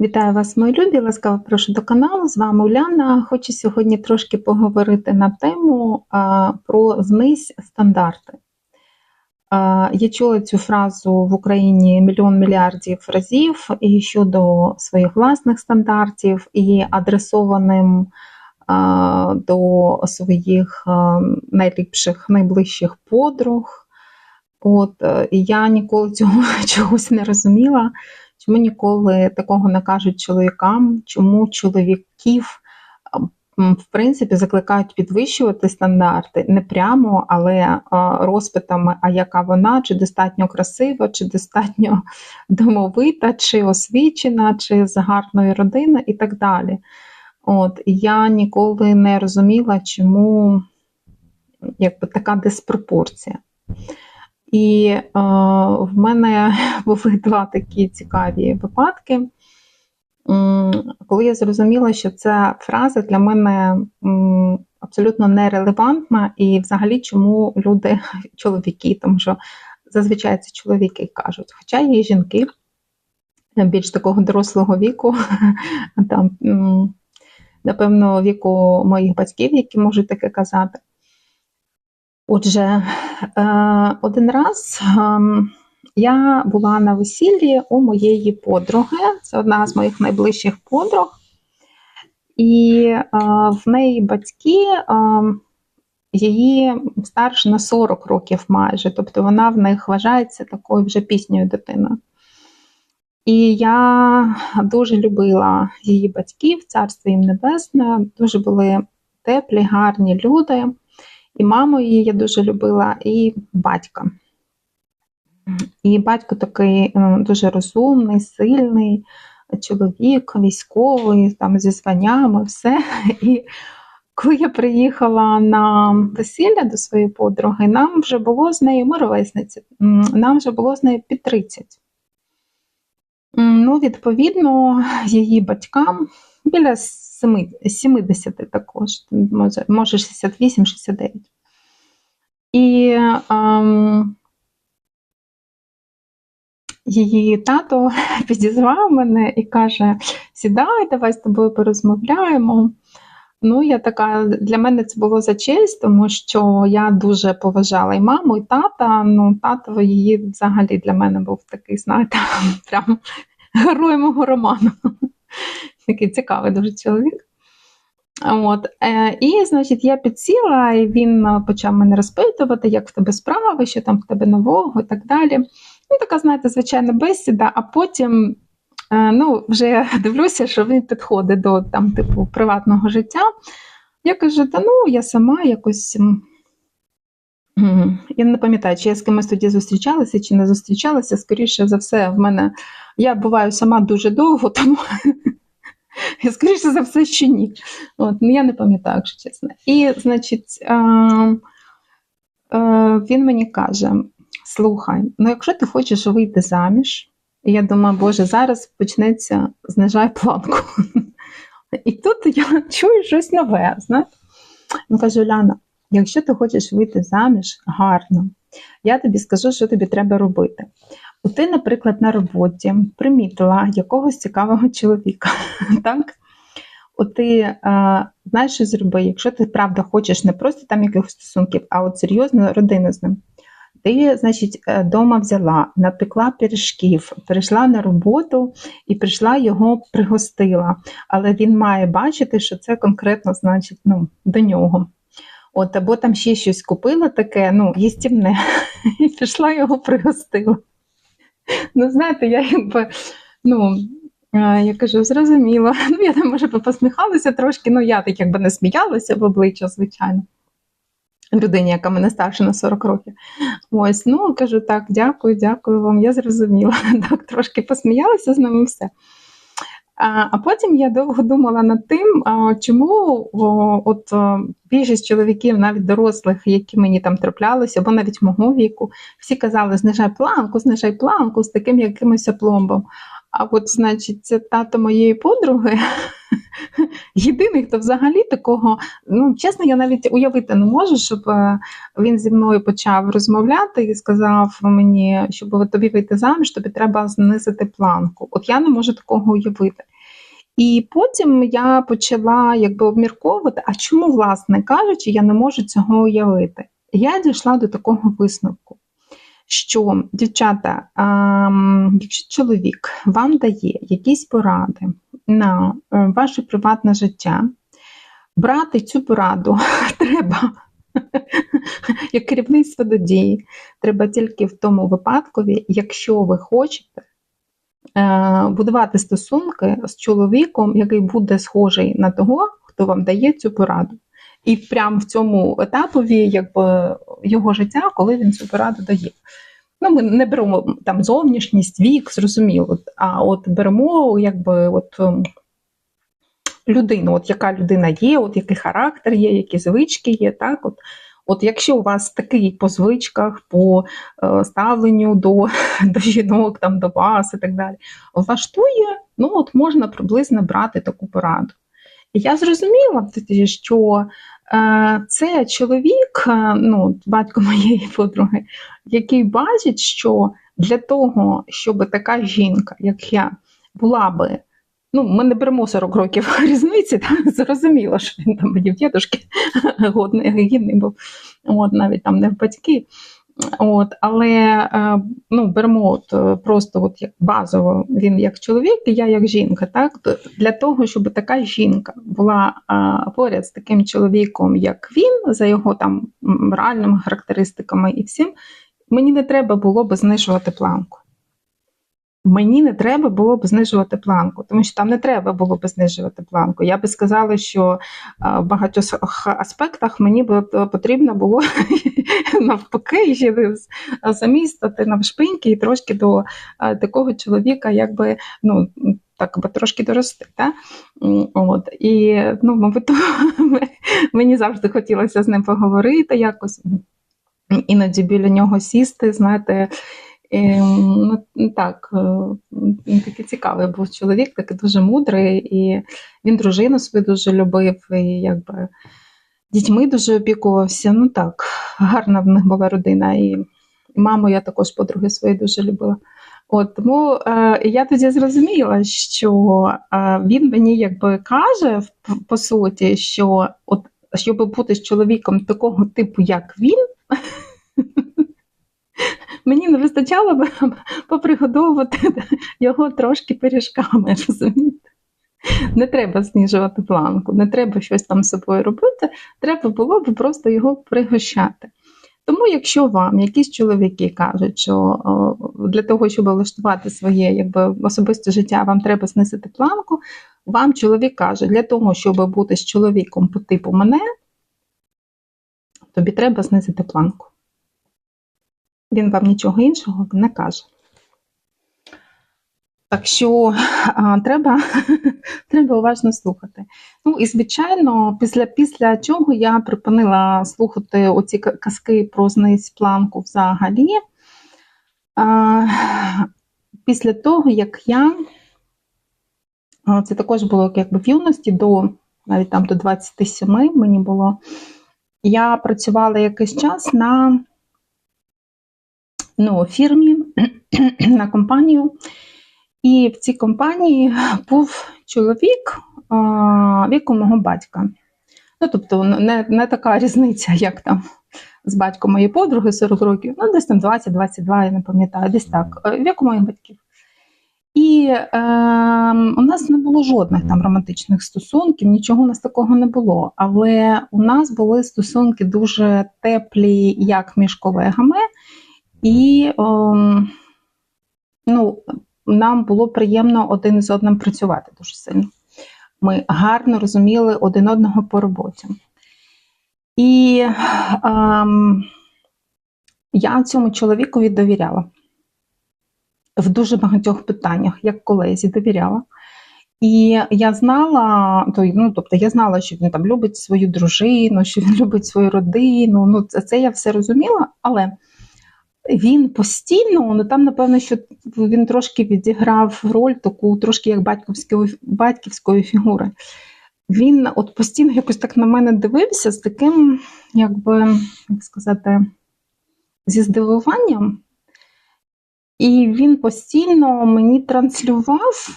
Вітаю вас, мої любі! Ласкаво прошу до каналу. З вами Уляна. Хочу сьогодні трошки поговорити на тему а, про знизь стандарти. А, я чула цю фразу в Україні мільйон мільярдів разів і щодо своїх власних стандартів, і адресованим а, до своїх а, найліпших, найближчих подруг. От, я ніколи цього чогось не розуміла. Чому ніколи такого не кажуть чоловікам? Чому чоловіків в принципі закликають підвищувати стандарти не прямо, але розпитами, а яка вона, чи достатньо красива, чи достатньо домовита, чи освічена, чи з гарної родини і так далі. От я ніколи не розуміла, чому якби така диспропорція. І е, в мене були два такі цікаві випадки, коли я зрозуміла, що ця фраза для мене абсолютно нерелевантна, і взагалі, чому люди, чоловіки, тому що зазвичай це чоловіки кажуть, хоча є жінки більш такого дорослого віку, там, напевно, віку моїх батьків, які можуть таке казати. Отже, е, один раз ем, я була на весіллі у моєї подруги, це одна з моїх найближчих подруг, і е, в неї батьки ем, її старше на 40 років майже, тобто вона в них вважається такою вже пісньою дитиною. І я дуже любила її батьків, царство їм небесне, дуже були теплі, гарні люди. І маму її я дуже любила, і батька. І батько такий е, дуже розумний, сильний чоловік, військовий, там зі званнями, все. І коли я приїхала на весілля до своєї подруги, нам вже було з нею ми ровесниці, нам вже було з нею під 30. Ну, Відповідно, її батькам біля 70 також, може, може 68-69. І ем, її тато підізвав мене і каже: Сідай, давай з тобою порозмовляємо. Ну, я така, Для мене це було за честь, тому що я дуже поважала і маму, і тата. Ну, тато її взагалі для мене був такий, знаєте, прям герой мого роману. Такий цікавий дуже чоловік. От, е, І, значить, я підсіла, і він е, почав мене розпитувати, як в тебе справи, що там в тебе нового і так далі. Ну, така, знаєте, звичайна бесіда, а потім е, ну, вже дивлюся, що він підходить до там, типу, приватного життя. Я кажу, та ну, я сама якось. Я не пам'ятаю, чи я з кимось тоді зустрічалася, чи не зустрічалася. Скоріше за все, в мене я буваю сама дуже довго, тому скоріше за все, що ні. От, ну, Я не пам'ятаю, якщо чесно. І, значить, е, е, він мені каже: слухай, ну якщо ти хочеш вийти заміж, і я думаю, Боже, зараз почнеться знижай планку. І тут я чую щось нове. знаєте. Він каже, Уляна, якщо ти хочеш вийти заміж гарно, я тобі скажу, що тобі треба робити. Ти, наприклад, на роботі примітила якогось цікавого чоловіка. так? От ти знаєш, що зроби, якщо ти правда хочеш не просто там якихось стосунків, а от серйозно родину з ним. Ти, значить, е, взяла, напекла пиріжків, прийшла на роботу і прийшла його пригостила. Але він має бачити, що це конкретно значить, ну, до нього. От, Або там ще щось купила таке, ну, їстівне, і пішла його пригостила. Ну, знаєте, я якби, ну, я кажу, зрозуміло. Ну, я там, може, посміхалася трошки, ну я так якби не сміялася в обличчя, звичайно. Людині, яка мене старша на 40 років. Ось, ну кажу, так, дякую, дякую вам, я зрозуміла. Так, трошки посміялася з нами все. А потім я довго думала над тим, чому от більшість чоловіків, навіть дорослих, які мені там траплялися, або навіть мого віку, всі казали, знижай планку, знижай планку з таким якимось опломбом. А от, значить, це тато моєї подруги. Єдиний, хто взагалі такого, ну чесно, я навіть уявити не можу, щоб е, він зі мною почав розмовляти і сказав мені, щоб тобі вийти заміж, тобі треба знизити планку. От я не можу такого уявити. І потім я почала якби обмірковувати, а чому, власне кажучи, я не можу цього уявити. Я дійшла до такого висновку, що, дівчата, якщо чоловік вам дає якісь поради на е, ваше приватне життя, брати цю пораду треба. Як керівництво до дії, треба тільки в тому випадкові, якщо ви хочете Е, будувати стосунки з чоловіком, який буде схожий на того, хто вам дає цю пораду. І прямо в цьому етапові якби, його життя, коли він цю пораду дає. Ну, Ми не беремо там зовнішність, вік, зрозуміло, а от беремо якби, от, ем, людину, от яка людина є, от який характер є, які звички є. так, от, От якщо у вас такий по звичках, по е, ставленню до до жінок, там, до вас і так далі, влаштує, ну от можна приблизно брати таку пораду. І я зрозуміла, що це чоловік, е, ну, батько моєї подруги, який бачить, що для того, щоб така жінка, як я, була би Ну, ми не беремо 40 років різниці, та зрозуміло, що він там мені в дідушки годний, гідний був, от, навіть там не в батьки. От, Але е, ну, беремо от, е, просто от як базово він як чоловік, і я як жінка. Так? Для того, щоб така жінка була поряд з таким чоловіком, як він, за його там моральними характеристиками і всім, мені не треба було би знижувати планку мені не треба було б знижувати планку, тому що там не треба було б знижувати планку. Я би сказала, що в багатьох аспектах мені б потрібно було навпаки замістити навшпиньки і трошки до такого чоловіка, якби ну. Так би трошки дорости. Та? От. І ну, мабуть, мені завжди хотілося з ним поговорити якось, іноді біля нього сісти, знаєте, ну, Так, він такий цікавий був чоловік, такий дуже мудрий, і він дружину свою дуже любив, і якби дітьми дуже опікувався. Ну так, гарна в них була родина. І маму я також подруги свої дуже любила. От Тому е, я тоді зрозуміла, що е, він мені якби каже, по суті, що от щоб бути з чоловіком такого типу, як він. Мені не вистачало би попригодовувати його трошки пиріжками, розумієте? Не треба знижувати планку, не треба щось там з собою робити, треба було б просто його пригощати. Тому, якщо вам якісь чоловіки кажуть, що для того, щоб влаштувати своє якби, особисте життя, вам треба знизити планку, вам чоловік каже, для того, щоб бути з чоловіком по типу мене, тобі треба знизити планку. Він вам нічого іншого не каже. Так що а, треба треба уважно слухати. Ну і, звичайно, після після чого я припинила слухати оці казки про знизь планку взагалі. А, Після того, як я, це також було якби в юності, до навіть там до 27 мені було, я працювала якийсь час на ну, фірмі на компанію. І в цій компанії був чоловік віку мого батька. Ну, тобто, не не така різниця, як там з батьком моєї подруги 40 років, ну, десь там 20-22, я не пам'ятаю, десь так, е, віку моїх батьків. І е, у нас не було жодних там романтичних стосунків, нічого у нас такого не було. Але у нас були стосунки дуже теплі, як між колегами, і ем, ну, нам було приємно один з одним працювати дуже сильно. Ми гарно розуміли один одного по роботі. І ем, я цьому чоловікові довіряла в дуже багатьох питаннях, як колезі, довіряла. І я знала, ну тобто я знала, що він там любить свою дружину, що він любить свою родину. Ну, це, це я все розуміла, але він постійно, ну там, напевно, що він трошки відіграв роль таку, трошки як батьківської, батьківської фігури. Він от постійно якось так на мене дивився з таким, якби, як сказати, зі здивуванням. І він постійно мені транслював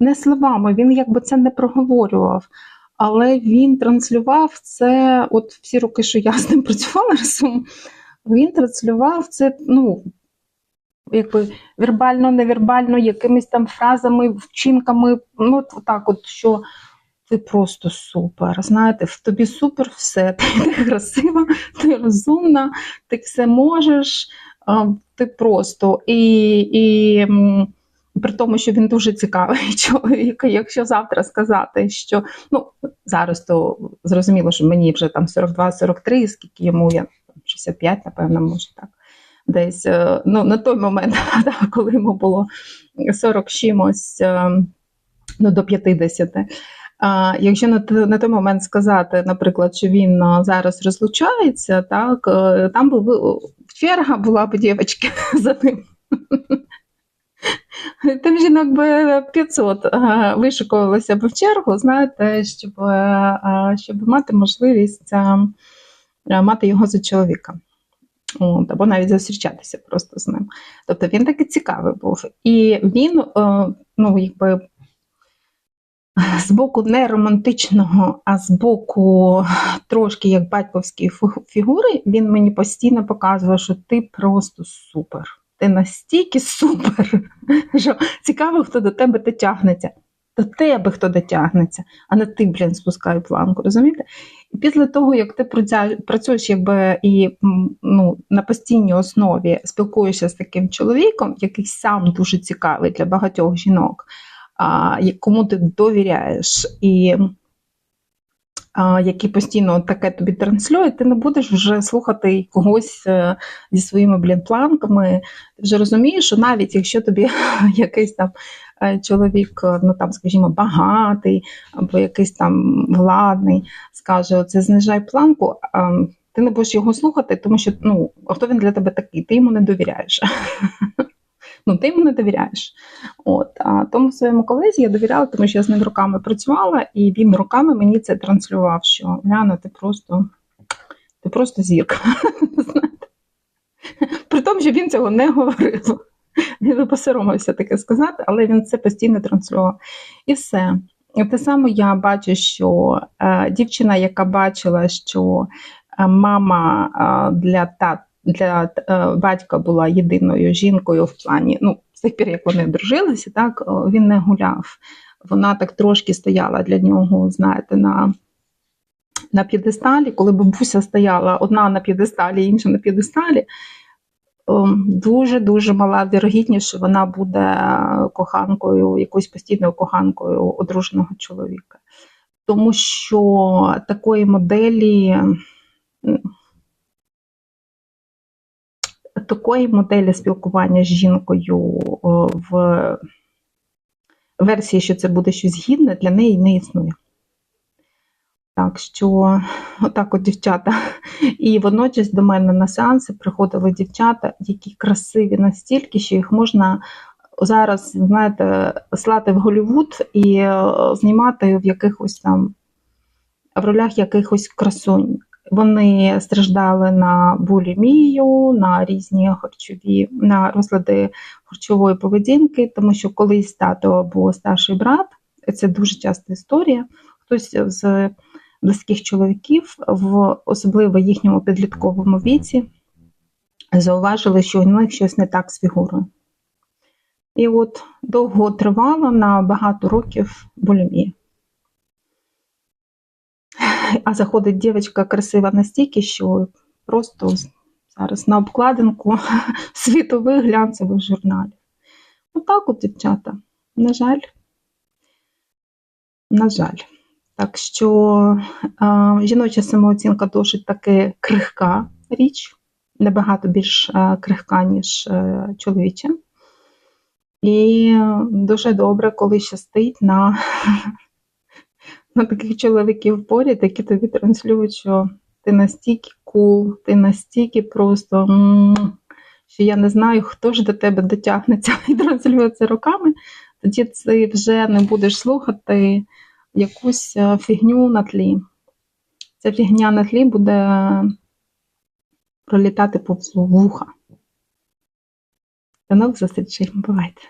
не словами, він якби це не проговорював, але він транслював це, от всі роки, що я з ним працювала разом, він транслював це, ну, якби вербально, невербально, якимись там фразами, вчинками, ну, так от, що ти просто супер. Знаєте, в тобі супер все. Ти красива, ти розумна, ти все можеш, ти просто. І, і при тому, що він дуже цікавий чоловік, якщо завтра сказати, що ну, зараз то зрозуміло, що мені вже там 42-43, скільки йому я 65, напевно, може так. Десь е, ну, на той момент, коли йому було 40 чимось е, ну, до 50. А Якщо на на той момент сказати, наприклад, що він зараз розлучається, так е, там був черга була б дівчинки за ним. Там жінок би 500 вишикувалося б в чергу, знаєте, щоб щоб мати можливість мати його за чоловіка. От, Або навіть зустрічатися просто з ним. Тобто він такий цікавий був. І він, е, ну, якби з боку не романтичного, а з боку трошки як батьковської фігури, він мені постійно показував, що ти просто супер. Ти настільки супер, що цікаво, хто до тебе дотягнеться. До тебе хто дотягнеться, а не ти, блін, спускай планку, розумієте? Після того, як ти працюєш якби і ну, на постійній основі спілкуєшся з таким чоловіком, який сам дуже цікавий для багатьох жінок, а, кому ти довіряєш, і який постійно таке тобі транслює, ти не будеш вже слухати когось е, зі своїми блін, планками. Ти вже розумієш, що навіть якщо тобі якийсь там е, чоловік, ну там, скажімо, багатий або якийсь там владний, скаже, оце знижай планку. Ти не будеш його слухати, тому що ну, хто він для тебе такий, ти йому не довіряєш. ну ти йому не довіряєш. От а тому своєму колезі я довіряла, тому що я з ним роками працювала, і він роками мені це транслював. Що Ляна, ти просто ти просто зірка. При тому, що він цього не говорив. Він посоромився таке сказати, але він це постійно транслював. І все. Те саме я бачу, що е, дівчина, яка бачила, що е, мама е, для тата для е, батька була єдиною жінкою в плані, ну, з тих пір, як вони дружилися, так він не гуляв. Вона так трошки стояла для нього, знаєте, на на п'єдесталі, коли бабуся стояла одна на п'єдесталі, інша на п'єдесталі, дуже-дуже мала вірогідність, що вона буде коханкою, якоюсь постійною коханкою одруженого чоловіка. Тому що такої моделі такої моделі спілкування з жінкою в версії, що це буде щось гідне, для неї не існує. Так що, отак от дівчата. І водночас до мене на сеанси приходили дівчата, які красиві настільки, що їх можна зараз, знаєте, слати в Голлівуд і знімати в якихось там в ролях якихось красунь. Вони страждали на булімію, на різні харчові на розлади харчової поведінки, тому що колись тато або старший брат, це дуже часта історія. Хтось з близьких чоловіків, в особливо їхньому підлітковому віці, зауважили, що у них щось не так з фігурою. І от довго тривало на багато років булімія. А заходить дівчинка красива настільки, що просто зараз на обкладинку світових глянцевих журналів. Отак от, дівчата. На жаль, на жаль. Так що е, жіноча самооцінка досить таки крихка річ, набагато більш е, крихка, ніж е, чоловіча. І дуже добре, коли щастить на на таких чоловіків поряд, які тобі транслюють, що ти настільки кул, ти настільки просто що я не знаю, хто ж до тебе дотягнеться і транслюється руками, тоді ти вже не будеш слухати якусь е, фігню на тлі. Ця фігня на тлі буде пролітати повз вуха. До нових зустрічей. Бувайте!